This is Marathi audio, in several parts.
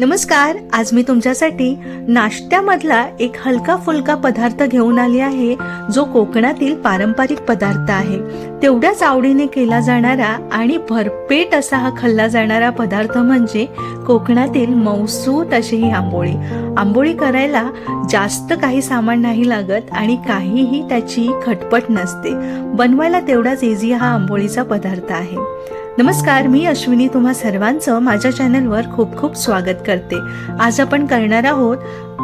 नमस्कार आज मी तुमच्यासाठी नाश्त्यामधला एक हलका फुलका पदार्थ घेऊन आली आहे जो कोकणातील पारंपरिक पदार्थ आहे. तेवढ्याच आवडीने केला जाणारा आणि भरपेट असा हा खाल्ला जाणारा पदार्थ म्हणजे कोकणातील मौसूत अशी ही आंबोळी. आंबोळी करायला जास्त काही सामान नाही लागत आणि काहीही त्याची खटपट नसते. बनवायला तेवढाच इझी हा आंबोळीचा पदार्थ आहे. नमस्कार मी अश्विनी तुम्हा सर्वांचं माझ्या चॅनलवर खूप खूप स्वागत करते. आज आपण करणार आहोत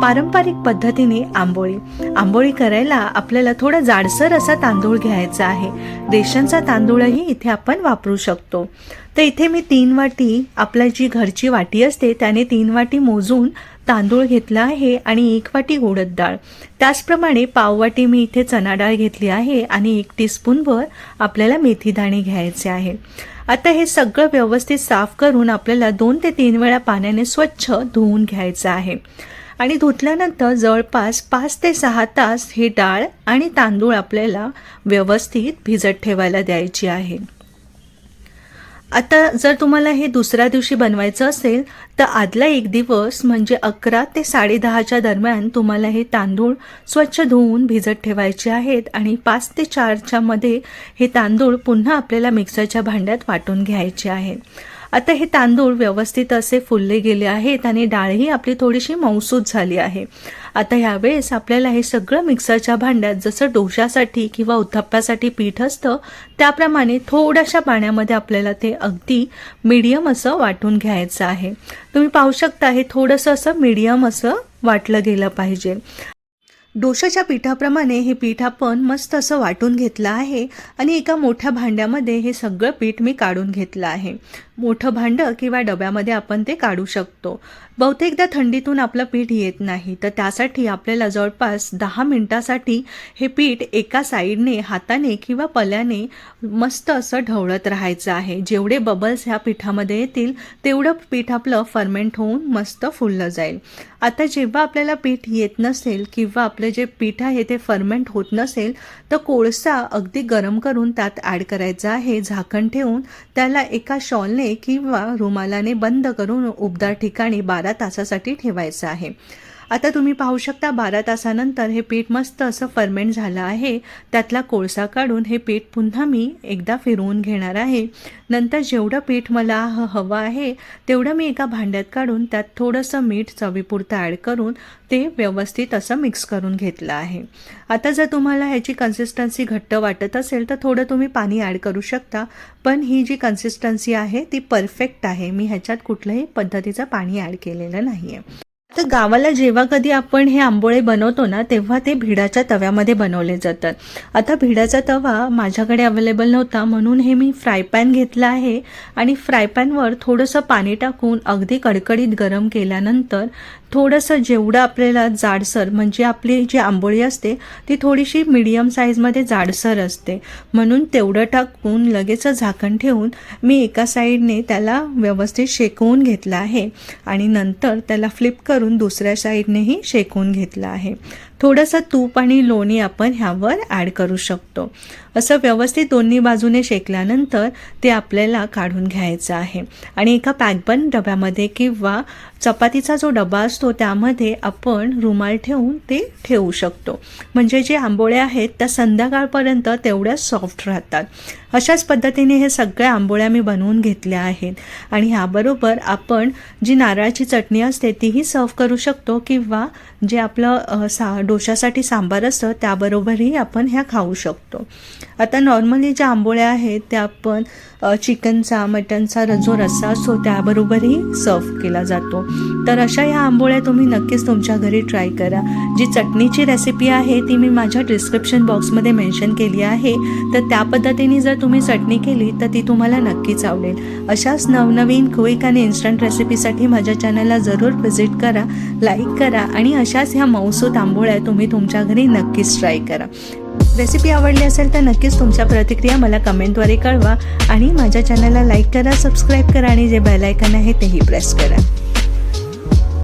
पारंपरिक पद्धतीने आंबोळी. आंबोळी करायला आपल्याला थोडा जाडसर असा तांदूळ घ्यायचा आहे. रेशनचा तांदूळही इथे आपण वापरू शकतो. तर इथे मी तीन वाटी आपल्या जी घरची वाटी असते त्याने तीन वाटी मोजून तांदूळ घेतला आहे आणि एक वाटी उडद डाळ. त्याचप्रमाणे पाववाटी मी इथे चणा डाळ घेतली आहे आणि एक टीस्पूनभर आपल्याला मेथी दाणे घ्यायचे आहे. आता हे सगळं व्यवस्थित साफ करून आपल्याला दोन ते तीन वेळा पाण्याने स्वच्छ धुवून घ्यायचं आहे. आणि धुतल्यानंतर जवळपास पाच ते सहा तास ही डाळ आणि तांदूळ आपल्याला व्यवस्थित भिजत ठेवायला द्यायची आहे. आता जर तुम्हाला हे दुसऱ्या दिवशी बनवायचं असेल तर आदला एक दिवस म्हणजे अकरा ते साडेदहाच्या दरम्यान तुम्हाला हे तांदूळ स्वच्छ धुवून भिजत ठेवायचे आहेत आणि पाच ते चारच्या मध्ये हे तांदूळ पुन्हा आपल्याला मिक्सरच्या भांड्यात वाटून घ्यायचे आहेत आता हे तांदूळ व्यवस्थित असे फुलले गेले आहेत आणि डाळही आपली थोडीशी मौसूद झाली आहे. आता ह्यावेळेस आपल्याला हे सगळं मिक्सरच्या भांड्यात जसं डोशासाठी किंवा उत्थप्प्यासाठी पीठ असतं त्याप्रमाणे थोड्याशा पाण्यामध्ये आपल्याला ते अगदी मीडियम असं वाटून घ्यायचं आहे. तुम्ही पाहू शकता हे थोडंसं असं मीडियम असं वाटलं गेलं पाहिजे. डोशाच्या पिठाप्रमाणे हे पीठ आपण मस्त असं वाटून घेतलं आहे आणि एका मोठ्या भांड्यामध्ये हे सगळं पीठ मी काढून घेतलं आहे. मोठं भांडं किंवा डब्यामध्ये आपण ते काढू शकतो. बहुतेकदा थंडीतून आपलं पीठ येत नाही तर त्यासाठी आपल्याला जवळपास दहा मिनटासाठी हे पीठ एका साईडने हाताने किंवा पल्याने मस्त असं ढवळत राहायचं आहे. जेवढे बबल्स ह्या पिठामध्ये येतील तेवढं पीठ आपलं फर्मेंट होऊन मस्त फुललं जाईल. आता जेव्हा आपल्याला पीठ येत नसेल किंवा आपलं जे पीठ आहे ते फर्मेंट होत नसेल तर कोळसा अगदी गरम करून त्यात ॲड करायचा आहे. झाकण ठेवून त्याला एका शॉलने किंवा रुमालाने बंद करून उबदार ठिकाणी बारा तासासाठी ठेवायचं आहे. आता तुम्ही पाहू शकता बारा तासानंतर हे पीठ मस्त असं फर्मेंट झालं आहे. त्यातला कोळसा काढून हे पीठ पुन्हा मी एकदा फिरवून घेणार आहे. नंतर जेवढं पीठ मला ह हवं आहे तेवढं मी एका भांड्यात काढून त्यात थोडंसं मीठ चवीपुरतं ॲड करून ते व्यवस्थित असं मिक्स करून घेतलं आहे. आता जर तुम्हाला ह्याची कन्सिस्टन्सी घट्ट वाटत असेल तर थोडं तुम्ही पाणी ॲड करू शकता. पण ही जी कन्सिस्टन्सी आहे ती परफेक्ट आहे. मी ह्याच्यात कुठल्याही पद्धतीचं पाणी ॲड केलेलं नाही आहे तर गावाला जेव्हा कधी आपण हे आंबोळे बनवतो ना तेव्हा ते भिडाच्या तव्यामध्ये बनवले जातात. आता भिडाचा तवा माझ्याकडे अवेलेबल नव्हता म्हणून हे मी फ्राय पॅन घेतला आहे आणि फ्राय पॅनवर थोडंसं पाणी टाकून अगदी कडकडीत गरम केल्यानंतर थोडंसं जेवढं आपल्याला जाडसर म्हणजे आपली जी आंबोळी असते ती थोडीशी मिडियम साईजमध्ये जाडसर असते. म्हणून तेवढं टाकून लगेच झाकण ठेवून मी एका साईडने त्याला व्यवस्थित शेकवून घेतलं आहे. आणि नंतर त्याला फ्लिप करून करून दुसऱ्या साईडनेही शेकून घेतलं आहे. थोडंसं तूप आणि लोणी आपण ह्यावर ॲड करू शकतो. असं व्यवस्थित दोन्ही बाजूने शेकल्यानंतर ते आपल्याला काढून घ्यायचं आहे. आणि एका पॅकबन डब्यामध्ये किंवा चपातीचा जो डबा असतो त्यामध्ये आपण रुमाल ठेवून ते ठेवू शकतो. म्हणजे जे आंबोळ्या आहेत त्या संध्याकाळपर्यंत तेवढ्या सॉफ्ट राहतात. अशाच पद्धतीने हे सगळ्या आंबोळ्या मी बनवून घेतल्या आहेत. आणि ह्याबरोबर आपण जी नारळाची चटणी असते तीही सर्व करू शकतो किंवा जे आपलं सा डोशासाठी सांबार असतं त्याबरोबरही आपण ह्या खाऊ शकतो. आता नॉर्मली ज्या आंबोळ्या आहेत त्या आपण चिकनचा मटनचा र- जो रस्सा असतो त्याबरोबरही सर्व केला जातो. तर अशा ह्या आंबोळ्या तुम्ही नक्कीच तुमच्या घरी ट्राय करा. जी चटणीची रेसिपी आहे ती मी माझ्या डिस्क्रिप्शन बॉक्समध्ये मेन्शन केली आहे. तर त्या पद्धतीने जर तुम्ही चटणी केली तर ती तुम्हाला नक्कीच आवडेल. अशाच नवनवीन क्विक आणि इन्स्टंट रेसिपीसाठी माझ्या चॅनलला जरूर व्हिजिट करा लाईक करा आणि अशाच ह्या मौसूत आंबोळ्या तुम्ही तुमच्या घरी नक्कीच ट्राय करा. रेसिपी आवडली असेल तर नक्कीच तुमच्या प्रतिक्रिया मला कमेंटद्वारे कळवा आणि माझ्या चॅनलला लाईक करा सबस्क्राईब करा आणि जे बेल आयकन आहे तेही प्रेस करा.